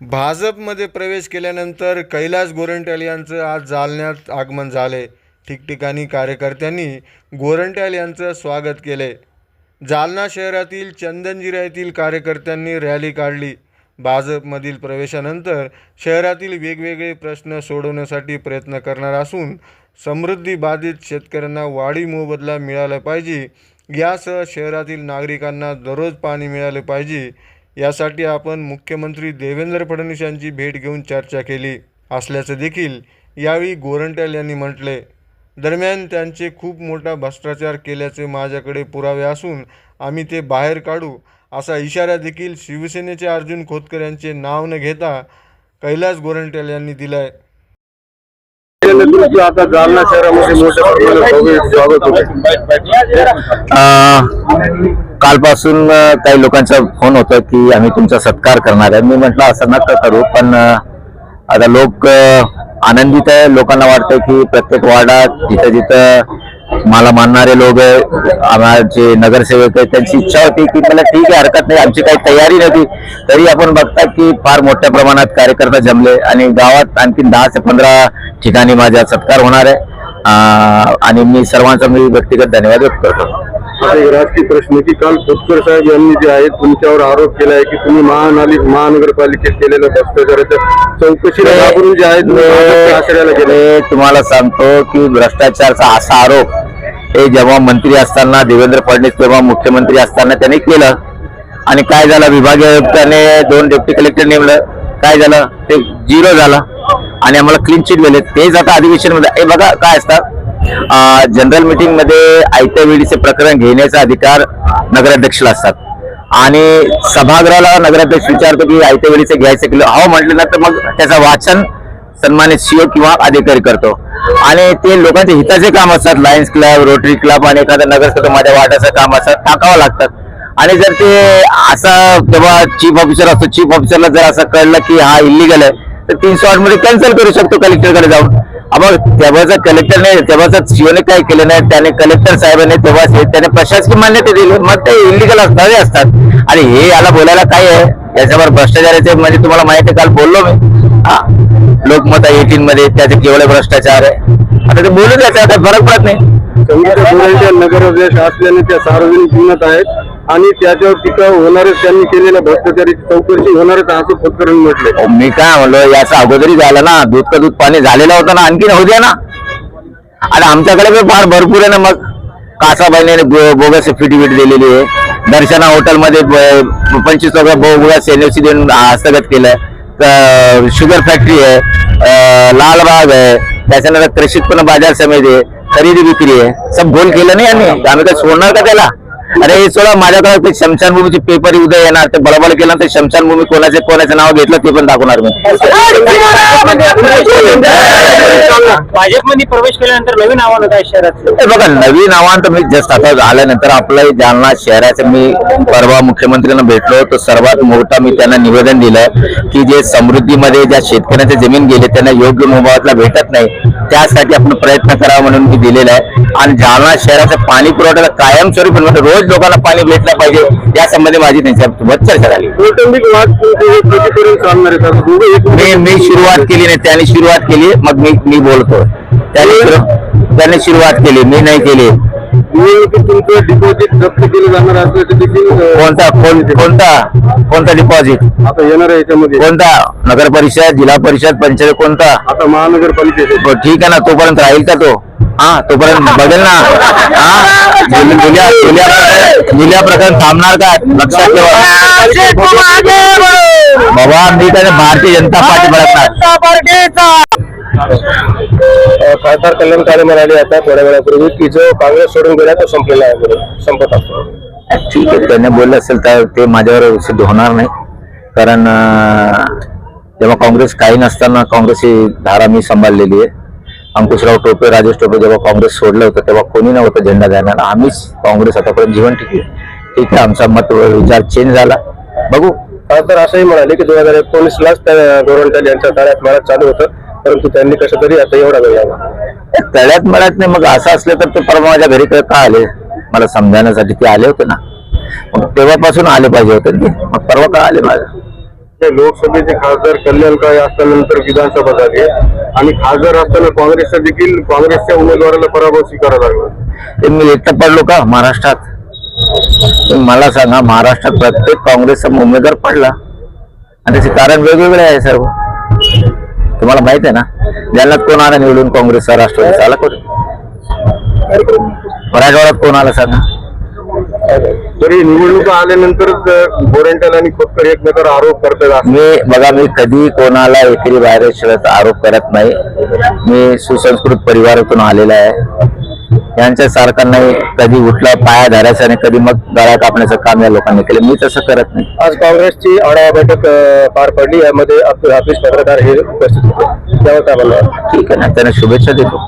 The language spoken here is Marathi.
भाजपमध्ये प्रवेश केल्यानंतर कैलास गोरंट्याल यांचं आज जालन्यात आगमन झाले. ठिकठिकाणी कार्यकर्त्यांनी गोरंट्याल यांचं स्वागत केले. जालना शहरातील चंदनजिरा येथील कार्यकर्त्यांनी रॅली काढली. भाजपमधील प्रवेशानंतर शहरातील वेगवेगळे प्रश्न सोडवण्यासाठी प्रयत्न करणार असून समृद्धी बाधित शेतकऱ्यांना वाढी मोबदला मिळाला पाहिजे. यासह शहरातील नागरिकांना दररोज पाणी मिळाले पाहिजे. यासाठी आपण मुख्यमंत्री देवेंद्र फडणवीस यांची भेट घेऊन चर्चा केली. असल्याचं देखील यावेळी गोरंट्याल यांनी म्हटले. दरम्यान त्यांचे खूप मोठा भ्रष्टाचार केल्याचे माझ्याकडे पुरावे असून आम्ही ते बाहेर काढू असा इशारा देखील शिवसेनेचे अर्जुन खोतकर यांचे नाव न घेता कैलास गोरंट्याल यांनी दिलाय. आता जालना शहरामध्ये मोठ्या कालपासून काही लोकांचा फोन होता की आम्ही तुमचा सत्कार करणार आहे. मी म्हटलं असं नका करू पण आता लोक आनंदित आहे. लोकांना वाटतं की प्रत्येक वार्डात जिथं जिथं मला मानणारे लोक आहे जे नगरसेवक आहे त्यांची इच्छा होती की मला ठीक आहे हरकत नाही आमची काही तयारी नव्हती. तरी आपण बघता की फार मोठ्या प्रमाणात कार्यकर्ता जमले आणि गावात आणखी दहा ते पंधरा ठिकाणी माझा सत्कार होणार आहे. आणि मी सर्वांचा मी व्यक्तिगत धन्यवाद व्यक्त करतो. एक राजकीय प्रश्न की काल खोतकर साहेब यांनी जे आहे तुमच्यावर आरोप केला आहे की तुम्ही महानाली महानगरपालिकेत केलेल्या भ्रष्टाचाराच्या चौकशीला घाबरून जे आहे तुम्ही भाजपच्या आश्रयाला गेले. तुम्हाला सांगतो की भ्रष्टाचारचा असा आरोप हे जेव्हा मंत्री असताना देवेंद्र फडणवीस तेव्हा मुख्यमंत्री असताना त्यांनी केलं. आणि काय झालं? विभागीय आयुक्ताने दोन डेप्टी कलेक्टर नेमलं. काय झालं? ते झिरो झालं. आणि आम्हाला क्लीन चिट गेले तेच आता अधिवेशनमध्ये हे बघा काय असतं. जनरल मीटिंगमध्ये आयत्या वेळीचे प्रकरण घेण्याचा अधिकार नगराध्यक्षला असतात. आणि सभागृहाला नगराध्यक्ष विचारतो की आयत्या वेळीचे घ्यायचं किलो हो म्हटलं ना तर मग त्याचं वाचन सन्मानित सीओ किंवा अधिकारी करतो. आणि ते लोकांचे हिताचे काम असतात. लायन्स क्लब रोटरी क्लब आणि एखादं नगरसेवक माझ्या वाटाचं काम असतात टाकावं लागतात आणि जर ते असा तेव्हा चीफ ऑफिसर असतो चीफ ऑफिसरला जर असं कळलं की हा इलिगल आहे तर तीनशे आठमध्ये कॅन्सल करू शकतो कलेक्टरकडे जाऊन. मग तेव्हाचा कलेक्टरने तेव्हाचा सीओने काय केलं नाही त्याने कलेक्टर साहेबांनी तेव्हा त्याने प्रशासकीय मान्यता दिली मग ते इलिगल असणारे असतात. आणि हे याला बोलायला काय आहे? याच्यावर भ्रष्टाचाराचे म्हणजे तुम्हाला माहिती आहे, काल बोललो मी. हा. लोकमत एटीन मध्ये त्याचे केवळ भ्रष्टाचार आहे. आता ते बोलून द्यायचं आता फरक पडत नाही. नगर नगराध्यक्ष असल्याने त्या सार्वजनिक जीवनात आहेत. आणि त्याच्यावर टीका होणारच त्यांनी केलेल्या भ्रष्टाचाराची चौकशी होणारच असं खोतकरांनी म्हटलं मी काय म्हणलो याचा अगोदरी झालं ना दूध का दूध पाणी झालेलं होतं ना आणखीन होऊ द्या ना. आणि आमच्याकडे पण फार भरपूर आहे ना मग कासाबाईने बोगस फिटविट दिलेली आहे. दर्शना हॉटेलमध्ये पंचवीस लोक बोगस एनएफसी देऊन हस्तगत केलं तर शुगर फॅक्टरी आहे लालबाग आहे त्याच्यानंतर कृषी उत्पन्न बाजार समिती आहे खरेदी विक्री आहे. सब गोल केलं नाही आम्ही आम्ही काय सोडणार का त्याला? अरे हे सोडा माझ्याकडे ते शमशानभूमीचे पेपर उद्या येणार ते बरोबर केलं तर शमशानभूमी कोणाचे कोणाचं नाव घेतलं ते पण दाखवणार मी भाजपमध्ये प्रवेश केल्यानंतर नवीन आव्हान होतं शहरातलं हे बघा नवीन आव्हान तर मी जस्ट आता आल्यानंतर आपलं जालना शहराचं मी परवा मुख्यमंत्र्यांना भेटलो तर सर्वात मोठा मी त्यांना निवेदन दिलं की जे समृद्धीमध्ये ज्या शेतकऱ्यांचे जमीन गेले त्यांना योग्य मोबदला भेटत नाही त्यासाठी आपण प्रयत्न करावा म्हणून मी दिलेला आहे. आणि जालना शहराचा पाणी पुरवठ्याला कायमस्वरूपी म्हणजे रोज लोकांना पाणी भेटलं पाहिजे या संबंधी माझी त्यांच्यासोबत चर्चा झाली. मी सुरुवात केली नाही त्यांनी सुरुवात केली मग मी मी बोलतो त्यांनी त्यांनी सुरुवात केली मी नाही केली. निवडणुकीत तुमचं डिपॉझिट जप्त केलं जाणार असल्याचं देखील अं, कोणता कोण कोणता कोणता डिपॉझिट आता येणार आहे याच्यामध्ये. कोणता? नगर परिषद जिल्हा परिषद पंचायत कोणता? आता महानगरपालिकेचे. हो, ठीक आहे ना तोपर्यंत राहील का तो? हा तोपर्यंत बघेल ना. हा? जुल- जुल्या जुल्या प्रकारे- जुल्या प्रकारे थांबणार का? लक्षात ठेवा. बाबा मी त्याने भारतीय जनता पार्टी बघणार खासदार कल्याण कार्य म्हणाले आता थोड्या वेळापूर्वी की जो काँग्रेस सोडून गेला तो संपलेला आहे. संपत असतो ठीक आहे त्याने बोललं असेल तर ते माझ्यावर सिद्ध होणार नाही. कारण जेव्हा काँग्रेस काही नसताना काँग्रेस ही धारा मी सांभाळलेली आहे. अंकुशराव टोपे राजेश टोपे जेव्हा काँग्रेस सोडलं होतं तेव्हा कोणी नव्हतं झेंडा द्यायला आम्हीच काँग्रेस आतापर्यंत जीवन टिकली ठीक आहे आमचा मत विचार चेंज झाला. बघू. खासदार असंही म्हणाले की दोन हजार एकोणीस लाच त्या गोरंट्याल यांच्या तळ्यात मळ्यात चालू होतं. परंतु त्यांनी कसं तरी आता एवढा वेळ लागला तळ्यात मळ्यात नाही मग असं असलं तर ते परवा माझ्या घरी का का आले? मला समजावण्यासाठी ते आले होते ना. मग तेव्हापासून आले पाहिजे होते ना ते. मग परवा का आले माझ्या? हे लोकसभेचे खासदार कल्याण काळे असल्यानंतर विधानसभा झाली आणि खासदार असताना काँग्रेसचा देखील काँग्रेसच्या उमेदवाराला पराभव स्वीकारावा लागला. ते मी एकटं पडलो का महाराष्ट्रात? तुम्ही मला सांगा महाराष्ट्रात प्रत्येक काँग्रेसचा उमेदवार पडला. आणि त्याचे कारण वेगवेगळे आहे सर्व. तुम्हाला माहीत आहे ना? जालन्यात कोण आला निवडून काँग्रेसचा राष्ट्रवादीचा आला कोण? मराठवाड्यात कोण आला सांगा तरी निवडणुका आल्यानंतरच गोरेंटल आणि खोतकर एकमेकावर आरोप करतात मी बघा मी कधी कोणाला एकेरी बाहेर शिवायचा आरोप करत नाही. मी सुसंस्कृत परिवारातून आलेला आहे. यांच्या सारखं नाही कधी उठला पाया धरायचा आणि कधी मग गळा कापण्याचं काम या लोकांनी केलं. मी तसं करत नाही. आज काँग्रेसची आढावा बैठक पार पडली. यामध्ये अब्दुल हाफिज पत्रकार हे उपस्थित होते. त्यावर काय म्हणणार ठीक आहे ना. त्यांना शुभेच्छा देतो.